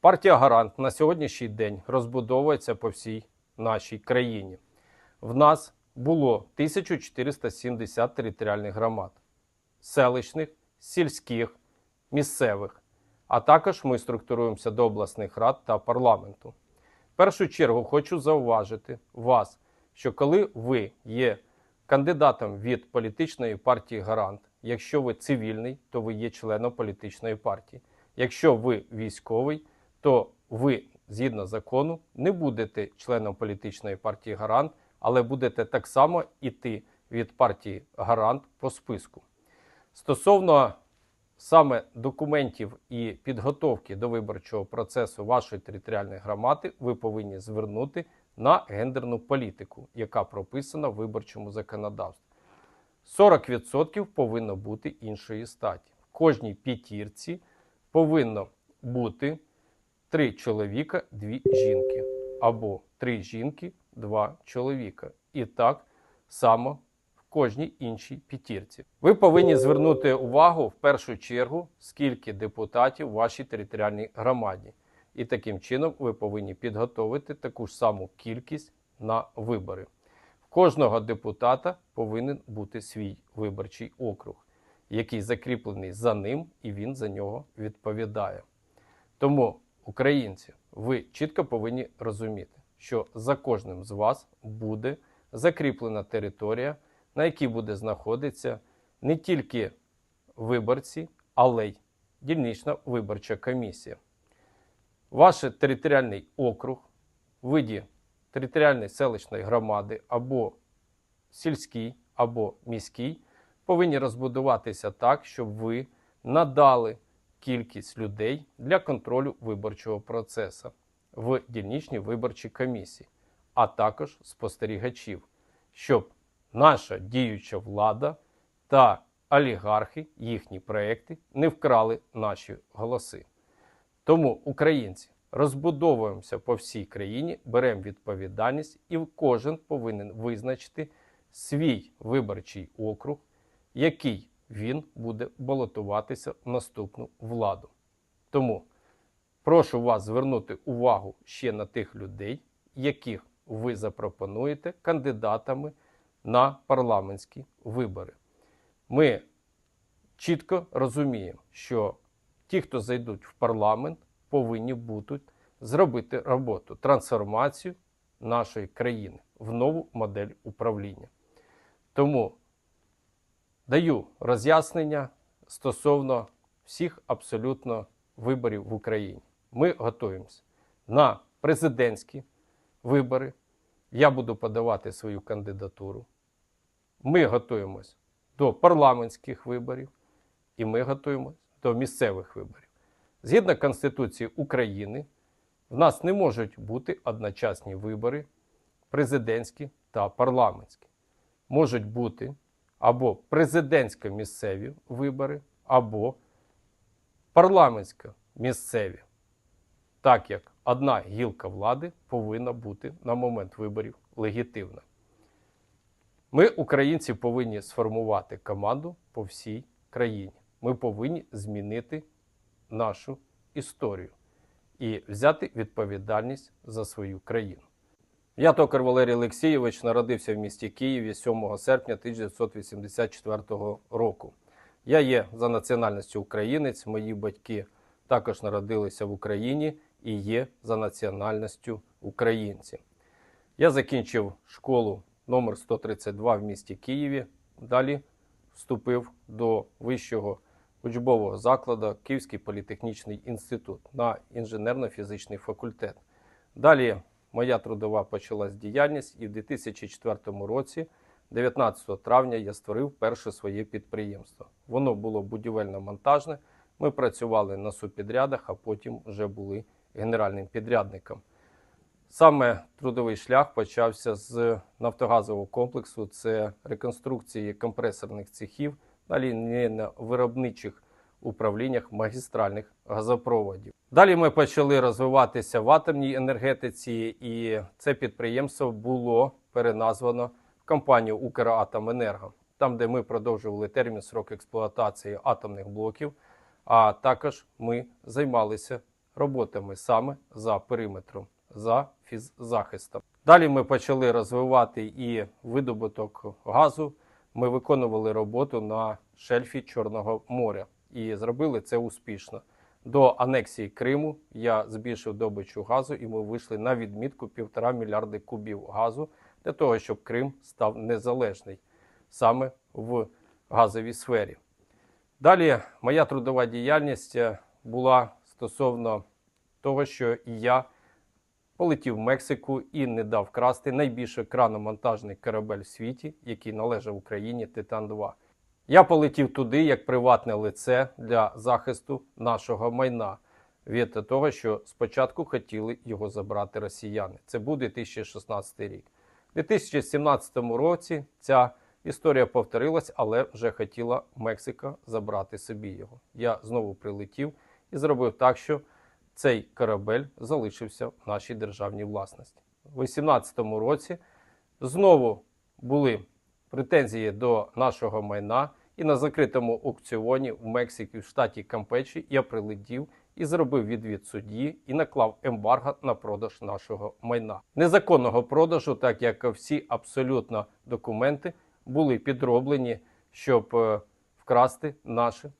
Партія Гарант на сьогоднішній день розбудовується по всій нашій країні. В нас було 1470 територіальних громад, селищних, сільських, місцевих. А також ми структуруємося до обласних рад та парламенту. В першу чергу хочу зауважити вас, що коли ви є кандидатом від політичної партії Гарант, якщо ви цивільний, то ви є членом політичної партії. Якщо ви військовий, то ви згідно закону не будете членом політичної партії Гарант, але будете так само іти від партії Гарант по списку. Стосовно саме документів і підготовки до виборчого процесу вашої територіальної громади, ви повинні звернути на гендерну політику, яка прописана в виборчому законодавстві. 40% повинно бути іншої статі. В кожній п'ятірці повинно бути три чоловіка, дві жінки, або три жінки, два чоловіка. І так само в кожній іншій п'ятірці. Ви повинні звернути увагу в першу чергу, скільки депутатів в вашій територіальній громаді. І таким чином ви повинні підготовити таку ж саму кількість на вибори. В кожного депутата повинен бути свій виборчий округ, який закріплений за ним, і він за нього відповідає. Тому, українці, ви чітко повинні розуміти, що за кожним з вас буде закріплена територія, на якій буде знаходитися не тільки виборці, але й дільнична виборча комісія. Ваш територіальний округ виді територіальної селищної громади або сільський, або міський повинні розбудуватися так, щоб ви надали кількість людей для контролю виборчого процесу в дільничній виборчій комісії, а також спостерігачів, щоб наша діюча влада та олігархи, їхні проекти не вкрали наші голоси. Тому, українці, розбудовуємося по всій країні, беремо відповідальність, і кожен повинен визначити свій виборчий округ, який він буде балотуватися в наступну владу. Тому прошу вас звернути увагу ще на тих людей, яких ви запропонуєте кандидатами на парламентські вибори. Ми чітко розуміємо, що ті, хто зайдуть в парламент, повинні будуть зробити роботу, трансформацію нашої країни в нову модель управління. Тому даю роз'яснення стосовно всіх абсолютно виборів в Україні. Ми готуємося на президентські вибори. Я буду подавати свою кандидатуру. Ми готуємось до парламентських виборів і ми готуємось до місцевих виборів. Згідно Конституції України, в нас не можуть бути одночасні вибори президентські та парламентські. Можуть бути або президентсько-місцеві вибори, або парламентсько-місцеві. Так як одна гілка влади повинна бути на момент виборів легітимна. Ми, українці, повинні сформувати команду по всій країні. Ми повинні змінити нашу історію і взяти відповідальність за свою країну. Я токар Валерій Олексійович народився в місті Києві 7 серпня 1984 року. Я є за національністю українець, мої батьки також народилися в Україні і є за національністю українці. Я закінчив школу номер 132 в місті Києві. Далі вступив до вищого учбового закладу Київський політехнічний інститут на інженерно-фізичний факультет. Далі моя трудова почалась діяльність, і в 2004 році, 19 травня, я створив перше своє підприємство. Воно було будівельно-монтажне. Ми працювали на субпідрядах, а потім вже були генеральним підрядником. Саме трудовий шлях почався з нафтогазового комплексу. Це реконструкції компресорних цехів, на виробничих управліннях магістральних газопроводів. Далі ми почали розвиватися в атомній енергетиці, і це підприємство було переназвано в компанію Укратоменерго, там, де ми продовжували термін срок експлуатації атомних блоків. А також ми займалися роботами саме за периметром, за фіззахистом. Далі ми почали розвивати і видобуток газу. Ми виконували роботу на шельфі Чорного моря і зробили це успішно. До анексії Криму я збільшив добичу газу, і ми вийшли на відмітку півтора мільярди кубів газу для того, щоб Крим став незалежний саме в газовій сфері. Далі моя трудова діяльність е, була стосовно того, що я полетів в Мексику і не дав красти найбільший краномонтажний корабель в світі, який належав Україні Титан-2. Я полетів туди як приватне лице для захисту нашого майна від того, що спочатку хотіли його забрати росіяни. Це був 2016 рік. У 2017 році ця історія повторилась, але вже хотіла Мексика забрати собі його. Я знову прилетів і зробив так, що цей корабель залишився в нашій державній власності. У 2018 році знову були претензії до нашого майна, і на закритому аукціоні в Мексиці в штаті Кампечі я прилетів і зробив відвід судді і наклав ембарго на продаж нашого майна. Незаконного продажу, так як всі абсолютно документи були підроблені, щоб е, вкрасти наше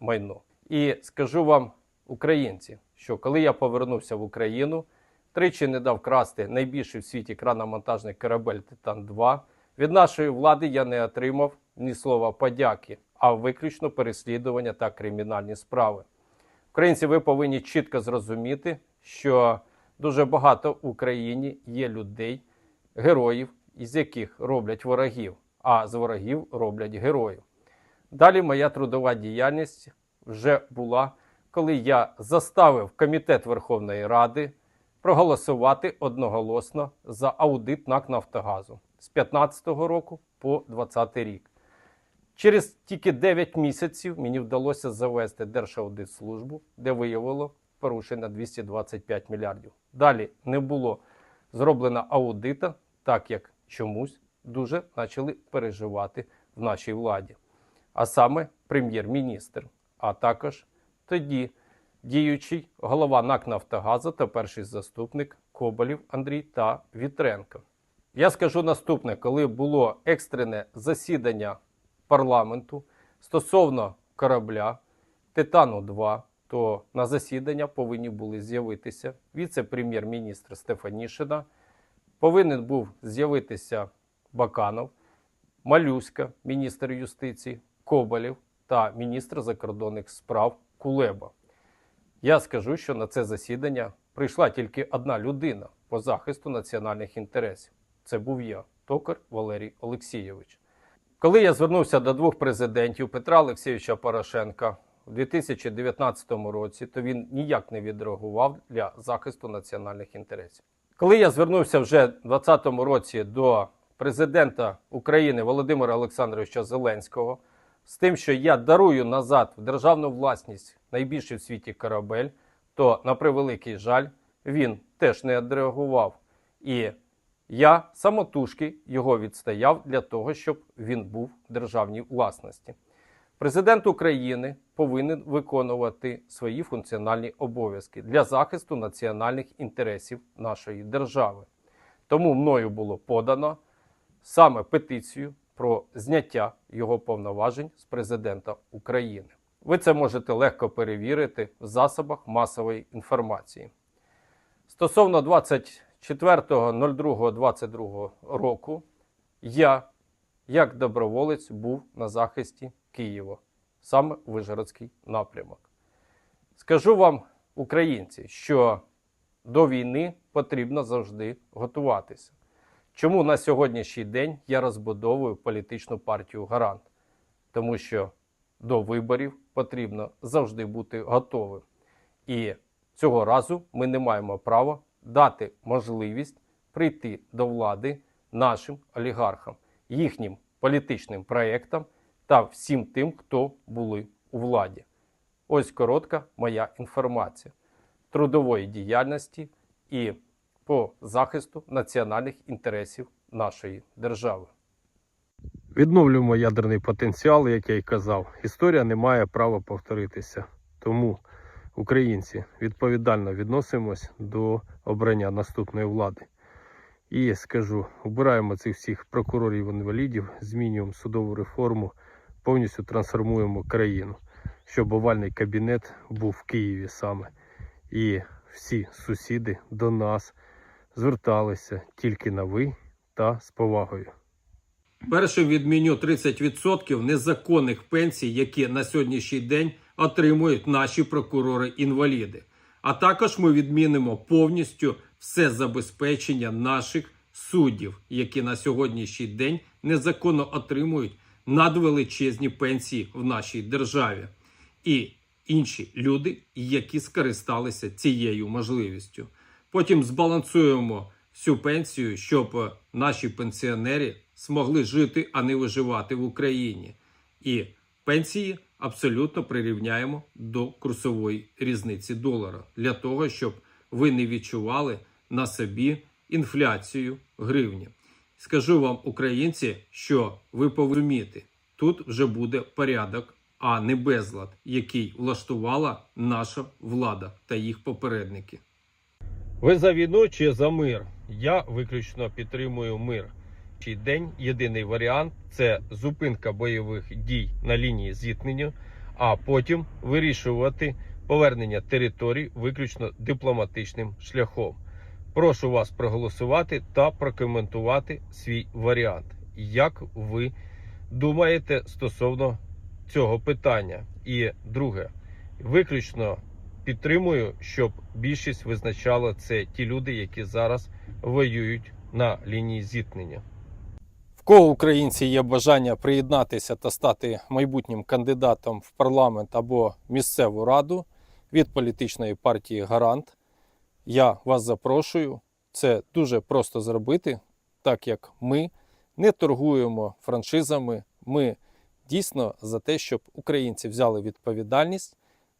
майно. І скажу вам, українці, що коли я повернувся в Україну, тричі не дав красти найбільший в світі краномонтажний корабель Титан-2. Від нашої влади я не отримав ні слова подяки, а виключно переслідування та кримінальні справи. Українці, ви повинні чітко зрозуміти, що дуже багато в Україні є людей, героїв, із яких роблять ворогів, а з ворогів роблять героїв. Далі моя трудова діяльність вже була, коли я заставив Комітет Верховної Ради проголосувати одноголосно за аудит НАК Нафтогазу з 2015 року по 2020 рік. Через тільки 9 місяців мені вдалося завести Держаудитслужбу, де виявило порушення 225 мільярдів. Далі не було зроблено аудита, так як чомусь дуже почали переживати в нашій владі. А саме прем'єр-міністр, а також тоді діючий голова НАК Нафтогазу та перший заступник Коболів Андрій та Вітренко. Я скажу наступне: коли було екстрене засідання парламенту стосовно корабля Титану 2 то на засідання повинні були з'явитися віце-прем'єр-міністр Стефанішина, повинен був з'явитися Баканов, Малюська, міністр юстиції, Коболєв та міністр закордонних справ Кулеба. Я скажу, що на це засідання прийшла тільки одна людина по захисту національних інтересів. Це був я, токар Валерій Олексійович. Коли я звернувся до двох президентів Петра Олексійовича Порошенка у 2019 році, то він ніяк не відреагував для захисту національних інтересів. Коли я звернувся вже в 2020 році до президента України Володимира Олександровича Зеленського з тим, що я дарую назад в державну власність найбільший в світі корабель, то на превеликий жаль він теж не відреагував. І я самотужки його відстояв для того, щоб він був в державній власності. Президент України повинен виконувати свої функціональні обов'язки для захисту національних інтересів нашої держави. Тому мною було подано саме петицію про зняття його повноважень з президента України. Ви це можете легко перевірити в засобах масової інформації. Стосовно 24.02.22 року я, як доброволець, був на захисті Києва, саме Вижгородський напрямок. Скажу вам, українці, що до війни потрібно завжди готуватися. Чому на сьогоднішній день я розбудовую політичну партію Гарант? Тому що до виборів потрібно завжди бути готовим. І цього разу ми не маємо права дати можливість прийти до влади нашим олігархам, їхнім політичним проєктам та всім тим, хто були у владі. Ось коротка моя інформація трудової діяльності і по захисту національних інтересів нашої держави. Відновлюємо ядерний потенціал, як я й казав. Історія не має права повторитися. Тому українці, відповідально відносимось до обрання наступної влади. І скажу, обираємо цих всіх прокурорів інвалідів, змінюємо судову реформу, повністю трансформуємо країну, щоб овальний кабінет був в Києві саме. І всі сусіди до нас зверталися тільки на ви та з повагою. Першим відміню 30% незаконних пенсій, які на сьогоднішній день отримують наші прокурори-інваліди. А також ми відмінимо повністю все забезпечення наших суддів, які на сьогоднішній день незаконно отримують надвеличезні пенсії в нашій державі. І інші люди, які скористалися цією можливістю. Потім збалансуємо всю пенсію, щоб е, наші пенсіонери змогли жити, а не виживати в Україні. І пенсії абсолютно прирівняємо до курсової різниці долара для того, щоб ви не відчували на собі інфляцію гривні. Скажу вам, українці, що ви повинні, тут вже буде порядок, а не безлад, який влаштувала наша влада та їх попередники. Ви за війну чи за мир? Я виключно підтримую мир. День єдиний варіант це зупинка бойових дій на лінії зіткнення, а потім вирішувати повернення територій виключно дипломатичним шляхом. Прошу вас проголосувати та прокоментувати свій варіант. Як ви думаєте стосовно цього питання? І друге, виключно підтримую, щоб більшість визначала це ті люди, які зараз воюють на лінії зіткнення. Кого українці є бажання приєднатися та стати майбутнім кандидатом в парламент або місцеву раду від політичної партії Гарант, я вас запрошую. Це дуже просто зробити, так як ми не торгуємо франшизами. Ми дійсно за те, щоб українці взяли відповідальність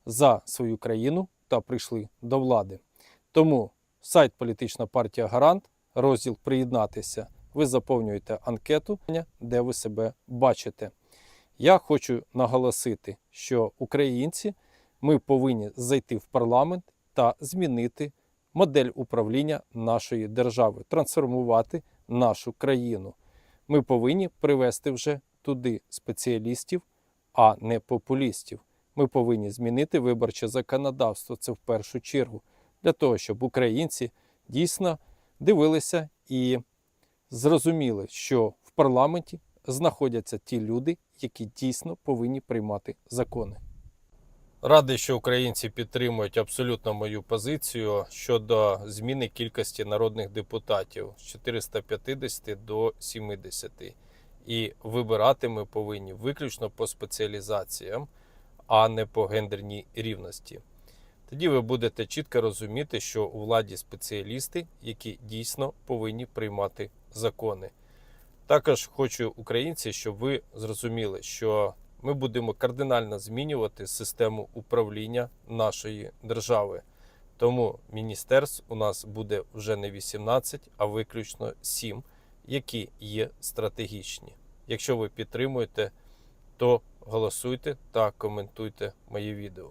за свою країну та прийшли до влади. Тому сайт Політична партія Гарант, розділ Приєднатися. Ви заповнюєте анкету, де ви себе бачите. Я хочу наголосити, що українці ми повинні зайти в парламент та змінити модель управління нашої держави, трансформувати нашу країну. Ми повинні привести вже туди спеціалістів, а не популістів. Ми повинні змінити виборче законодавство. Це в першу чергу для того, щоб українці дійсно дивилися і зрозуміли, що в парламенті знаходяться ті люди, які дійсно повинні приймати закони. Радий, що українці підтримують абсолютно мою позицію щодо зміни кількості народних депутатів з 450 до 70. І вибирати ми повинні виключно по спеціалізаціям, а не по гендерній рівності. Тоді ви будете чітко розуміти, що у владі спеціалісти, які дійсно повинні приймати закони. Також хочу українці, щоб ви зрозуміли, що ми будемо кардинально змінювати систему управління нашої держави. Тому міністерств у нас буде вже не 18, а виключно 7, які є стратегічні. Якщо ви підтримуєте, то голосуйте та коментуйте мої відео.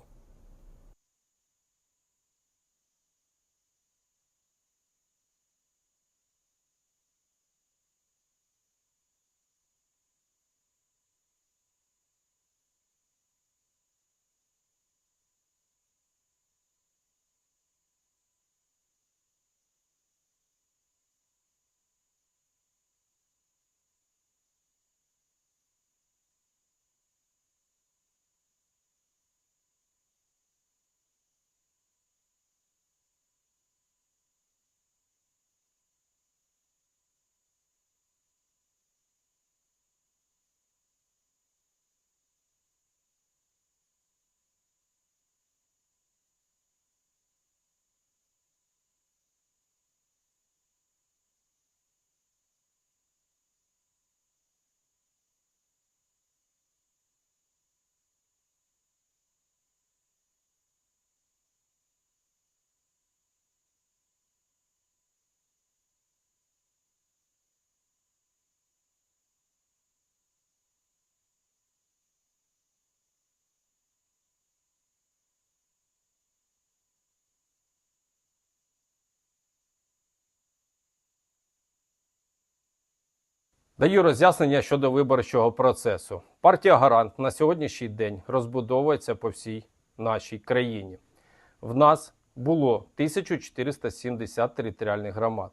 Даю роз'яснення щодо виборчого процесу. Партія Гарант на сьогоднішній день розбудовується по всій нашій країні. В нас було 1470 територіальних громад,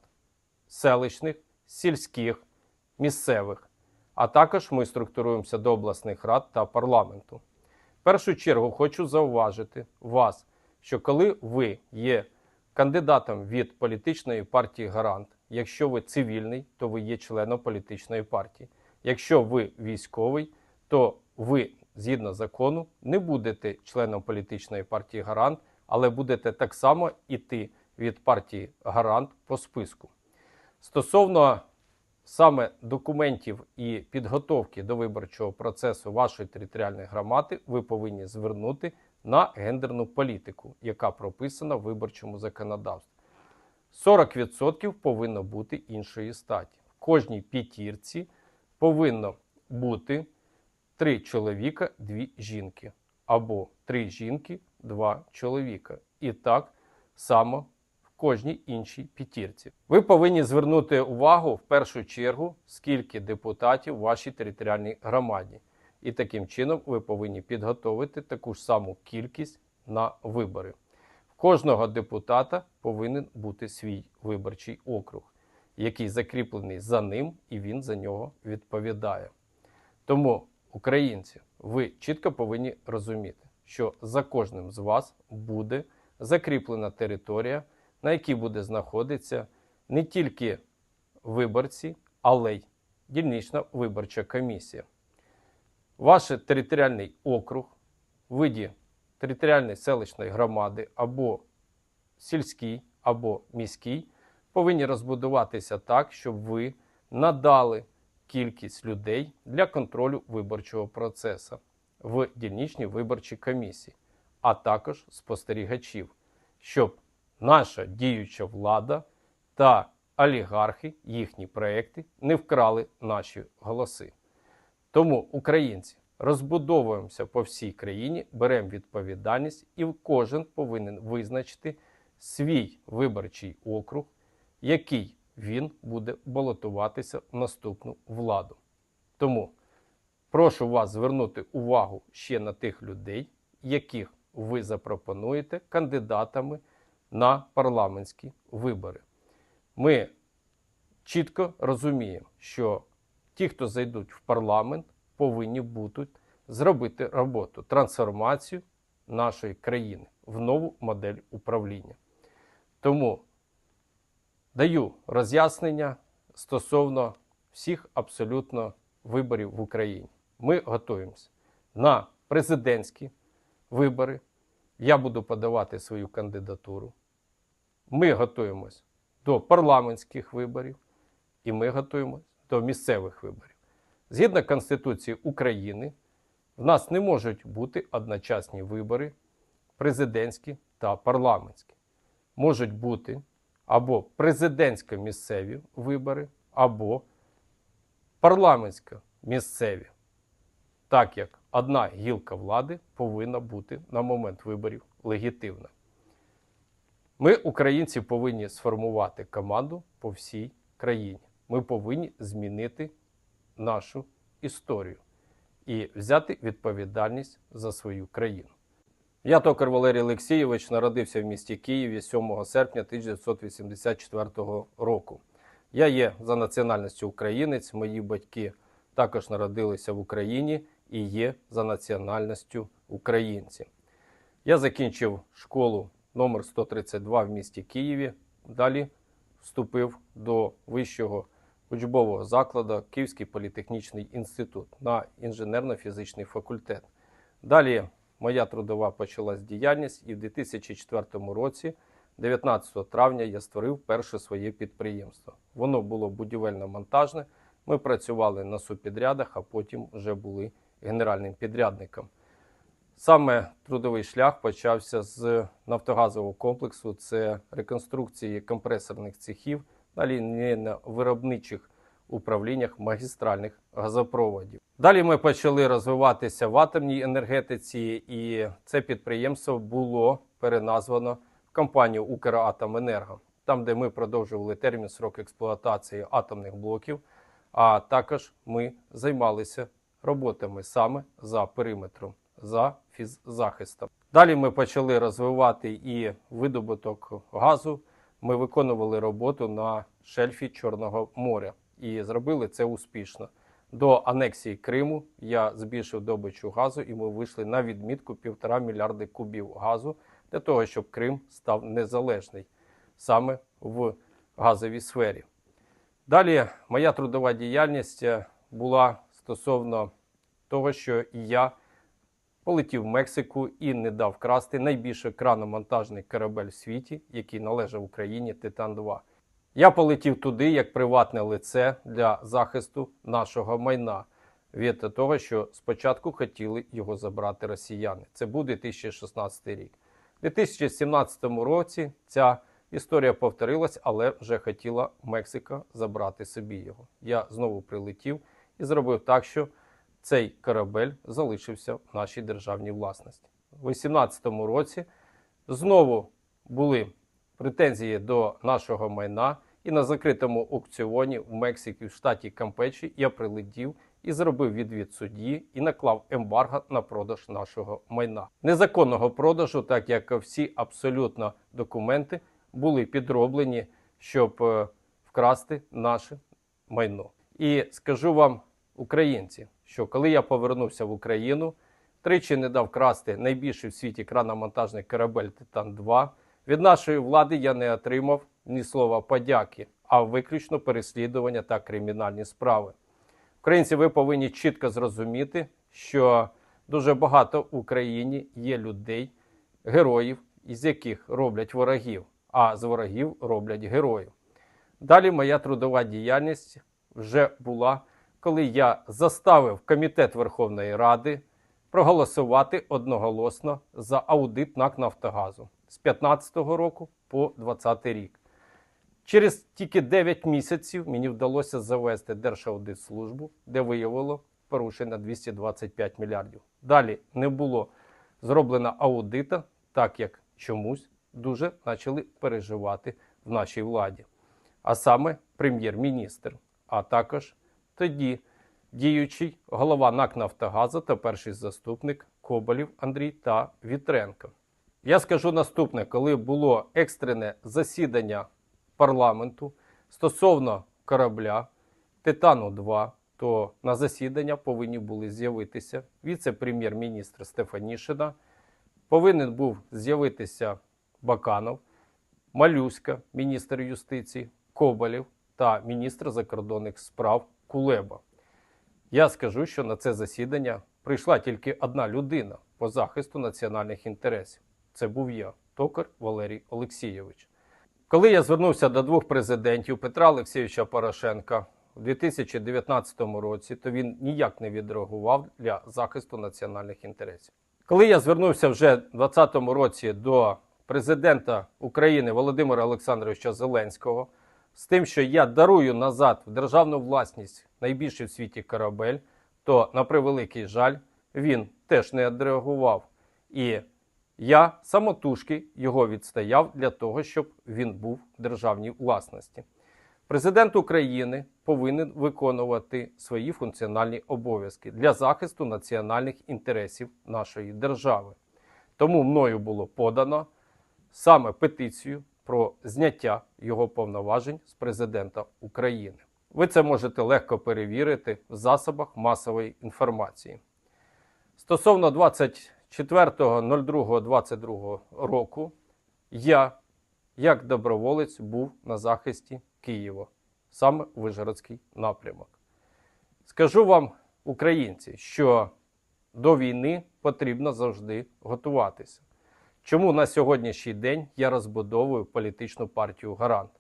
селищних, сільських, місцевих. А також ми структуруємося до обласних рад та парламенту. В першу чергу хочу зауважити вас, що коли ви є кандидатом від політичної партії Гарант, якщо ви цивільний, то ви є членом політичної партії. Якщо ви військовий, то ви згідно закону не будете членом політичної партії Гарант, але будете так само іти від партії Гарант по списку. Стосовно саме документів і підготовки до виборчого процесу вашої територіальної громади, ви повинні звернути на гендерну політику, яка прописана в виборчому законодавстві. 40% повинно бути іншої статі. В кожній п'ятірці повинно бути три чоловіка, дві жінки, або три жінки, два чоловіка. І так само в кожній іншій п'ятірці. Ви повинні звернути увагу в першу чергу, скільки депутатів в вашій територіальній громаді. І таким чином ви повинні підготовити таку ж саму кількість на вибори. Кожного депутата повинен бути свій виборчий округ, який закріплений за ним, і він за нього відповідає. Тому, українці, ви чітко повинні розуміти, що за кожним з вас буде закріплена територія, на якій буде знаходитися не тільки виборці, але й дільнична виборча комісія. Ваш територіальний округ виді територіальної селищної громади або сільський, або міський повинні розбудуватися так, щоб ви надали кількість людей для контролю виборчого процесу в дільничній виборчій комісії, а також спостерігачів, щоб наша діюча влада та олігархи, їхні проекти не вкрали наші голоси. Тому, українці, розбудовуємося по всій країні, беремо відповідальність, і кожен повинен визначити свій виборчий округ, який він буде балотуватися в наступну владу. Тому прошу вас звернути увагу ще на тих людей, яких ви запропонуєте кандидатами на парламентські вибори. Ми чітко розуміємо, що ті, хто зайдуть в парламент, повинні будуть зробити роботу, трансформацію нашої країни в нову модель управління. Тому даю роз'яснення стосовно всіх абсолютно виборів в Україні. Ми готуємося на президентські вибори. Я буду подавати свою кандидатуру. Ми готуємось до парламентських виборів і ми готуємось до місцевих виборів. Згідно Конституції України, в нас не можуть бути одночасні вибори президентські та парламентські. Можуть бути або президентсько-місцеві вибори, або парламентсько-місцеві. Так як одна гілка влади повинна бути на момент виборів легітимна. Ми, українці, повинні сформувати команду по всій країні. Ми повинні змінити нашу історію і взяти відповідальність за свою країну. Я токар Валерій Олексійович народився в місті Києві 7 серпня 1984 року. Я є за національністю українець, мої батьки також народилися в Україні і є за національністю українці. Я закінчив школу номер 132 в місті Києві. Далі вступив до вищого учбового закладу Київський політехнічний інститут на інженерно-фізичний факультет. Далі моя трудова почалась діяльність, і в 2004 році, 19 травня, я створив перше своє підприємство. Воно було будівельно-монтажне. Ми працювали на субпідрядах, а потім вже були генеральним підрядником. Саме трудовий шлях почався з нафтогазового комплексу. Це реконструкції компресорних цехів на лінійно-виробничих управліннях магістральних газопроводів. Далі ми почали розвиватися в атомній енергетиці, і це підприємство було переназвано в компанію Укратоменерго, там, де ми продовжували термін срок експлуатації атомних блоків. а також ми займалися роботами саме за периметром, за фіззахистом. Далі ми почали розвивати і видобуток газу. Ми виконували роботу на шельфі Чорного моря і зробили це успішно. До анексії Криму я збільшив добичу газу, і ми вийшли на відмітку півтора мільярди кубів газу для того, щоб Крим став незалежний саме в газовій сфері. Далі моя трудова діяльність е, була стосовно того, що я полетів в Мексику і не дав красти найбільший краномонтажний корабель в світі, який належав Україні Титан 2. Я полетів туди як приватне лице для захисту нашого майна від того, що спочатку хотіли його забрати росіяни. Це був 2016 рік. У 2017 році ця історія повторилась, але вже хотіла Мексика забрати собі його. Я знову прилетів і зробив так, що цей корабель залишився в нашій державній власності. У 2018 році знову були претензії до нашого майна, і на закритому аукціоні в Мексиці в штаті Кампечі я прилетів і зробив відвід судді і наклав ембарго на продаж нашого майна. Незаконного продажу, так як всі абсолютно документи були підроблені, щоб е, вкрасти наше майно. І скажу вам, українці, що коли я повернувся в Україну, тричі не дав красти найбільший в світі краномонтажний корабель Титан 2 від нашої влади я не отримав ні слова подяки, а виключно переслідування та кримінальні справи. Українці, ви повинні чітко зрозуміти, що дуже багато в Україні є людей, героїв, із яких роблять ворогів, а з ворогів роблять героїв. Далі моя трудова діяльність вже була, коли я заставив Комітет Верховної Ради проголосувати одноголосно за аудит НАК Нафтогазу з 2015 року по 2020 рік. Через тільки 9 місяців мені вдалося завести Держаудитслужбу, де виявило порушень на 225 мільярдів. Далі не було зроблено аудита, так як чомусь дуже почали переживати в нашій владі. А саме прем'єр-міністр, а також тоді діючий голова НАК Нафтогазу та перший заступник Коболів Андрій та Вітренко. Я скажу наступне: коли було екстрене засідання парламенту стосовно корабля Титану 2 то на засідання повинні були з'явитися віце-прем'єр-міністр Стефанішина, повинен був з'явитися Баканов, Малюська, міністр юстиції, Коболєв та міністр закордонних справ Кулеба. Я скажу, що на це засідання прийшла тільки одна людина по захисту національних інтересів. Це був я, токар Валерій Олексійович. Коли я звернувся до двох президентів Петра Олексійовича Порошенка у 2019 році, то він ніяк не відреагував для захисту національних інтересів. Коли я звернувся вже в 2020 році до президента України Володимира Олександровича Зеленського з тим, що я дарую назад в державну власність найбільший в світі корабель, то на превеликий жаль він теж не відреагував. І я самотужки його відстояв для того, щоб він був в державній власності. Президент України повинен виконувати свої функціональні обов'язки для захисту національних інтересів нашої держави. Тому мною було подано саме петицію про зняття його повноважень з президента України. Ви це можете легко перевірити в засобах масової інформації. Стосовно 24.02.22 року я, як доброволець, був на захисті Києва, саме Вижгородський напрямок. Скажу вам, українці, що до війни потрібно завжди готуватися. Чому на сьогоднішній день я розбудовую політичну партію Гарант?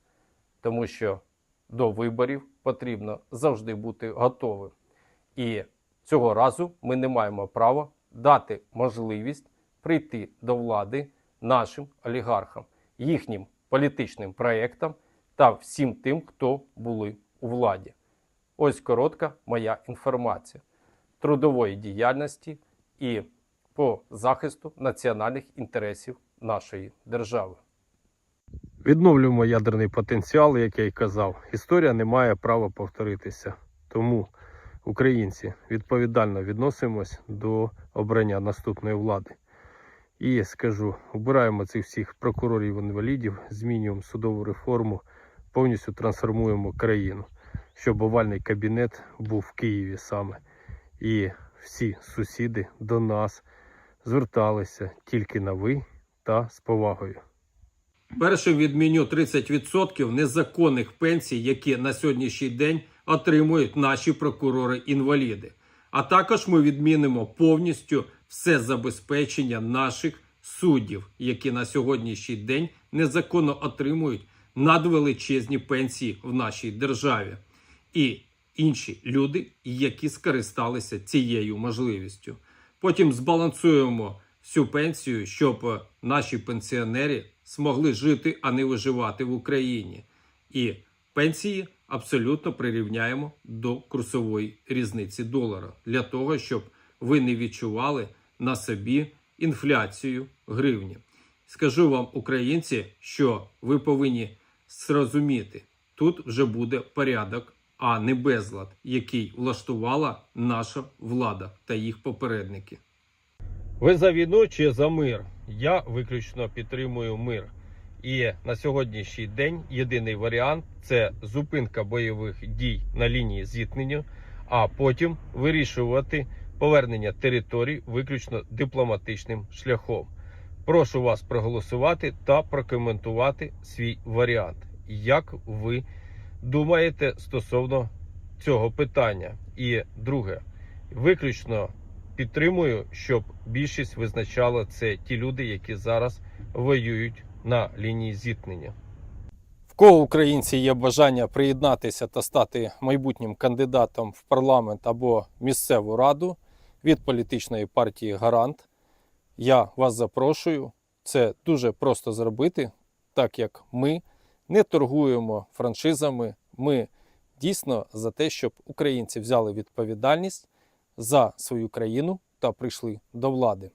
Тому що до виборів потрібно завжди бути готовим. І цього разу ми не маємо права дати можливість прийти до влади нашим олігархам, їхнім політичним проєктам та всім тим, хто були у владі. Ось коротка моя інформація трудової діяльності і по захисту національних інтересів нашої держави. Відновлюємо ядерний потенціал, як я й казав. Історія не має права повторитися. Тому, українці, відповідально відносимось до обрання наступної влади. І скажу, обираємо цих всіх прокурорів інвалідів, змінюємо судову реформу, повністю трансформуємо країну, щоб овальний кабінет був в Києві саме. І всі сусіди до нас зверталися тільки на ви та з повагою. Першим відміню 30% незаконних пенсій, які на сьогоднішній день отримують наші прокурори-інваліди. А також ми відмінимо повністю все забезпечення наших суддів, які на сьогоднішній день незаконно отримують надвеличезні пенсії в нашій державі. І інші люди, які скористалися цією можливістю. Потім збалансуємо всю пенсію, щоб е, наші пенсіонери змогли жити, а не виживати в Україні. І пенсії абсолютно прирівняємо до курсової різниці долара для того, щоб ви не відчували на собі інфляцію гривні. Скажу вам, українці, що ви повинні зрозуміти, тут вже буде порядок, а не безлад, який влаштувала наша влада та їх попередники. Ви за війну чи за мир? Я виключно підтримую мир. І на сьогоднішній день єдиний варіант це зупинка бойових дій на лінії зіткнення, а потім вирішувати повернення територій виключно дипломатичним шляхом. Прошу вас проголосувати та прокоментувати свій варіант. Як ви думаєте стосовно цього питання? І друге, виключно підтримую, щоб більшість визначала це ті люди, які зараз воюють на лінії зіткнення. В кого українці є бажання приєднатися та стати майбутнім кандидатом в парламент або місцеву раду від політичної партії Гарант, я вас запрошую. Це дуже просто зробити, так як ми не торгуємо франшизами. Ми дійсно за те, щоб українці взяли відповідальність за свою країну та прийшли до влади.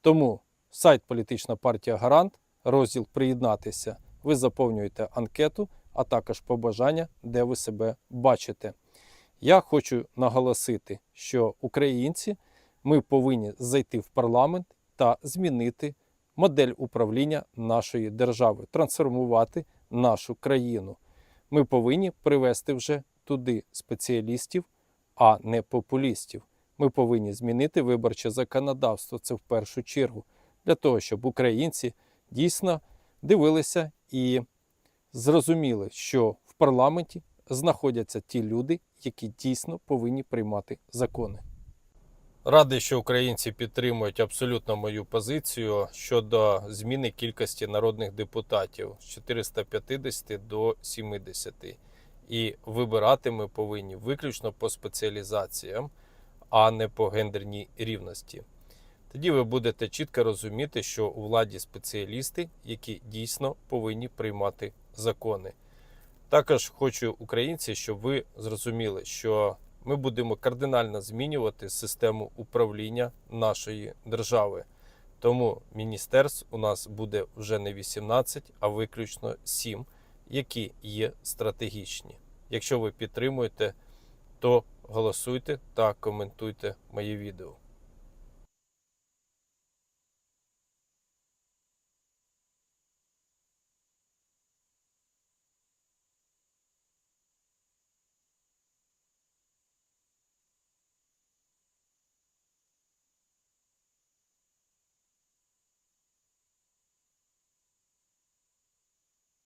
Тому сайт Політична партія Гарант, розділ Приєднатися. Ви заповнюєте анкету, а також побажання, де ви себе бачите. Я хочу наголосити, що українці ми повинні зайти в парламент та змінити модель управління нашої держави, трансформувати нашу країну. Ми повинні привести вже туди спеціалістів, а не популістів. Ми повинні змінити виборче законодавство. Це в першу чергу для того, щоб українці дійсно дивилися і зрозуміли, що в парламенті знаходяться ті люди, які дійсно повинні приймати закони. Радий, що українці підтримують абсолютно мою позицію щодо зміни кількості народних депутатів з 450 до 70. І вибирати ми повинні виключно по спеціалізаціям, а не по гендерній рівності. Тоді ви будете чітко розуміти, що у владі спеціалісти, які дійсно повинні приймати закони. Також хочу українці, щоб ви зрозуміли, що ми будемо кардинально змінювати систему управління нашої держави. Тому міністерств у нас буде вже не 18, а виключно 7, які є стратегічні. Якщо ви підтримуєте, то голосуйте та коментуйте моє відео.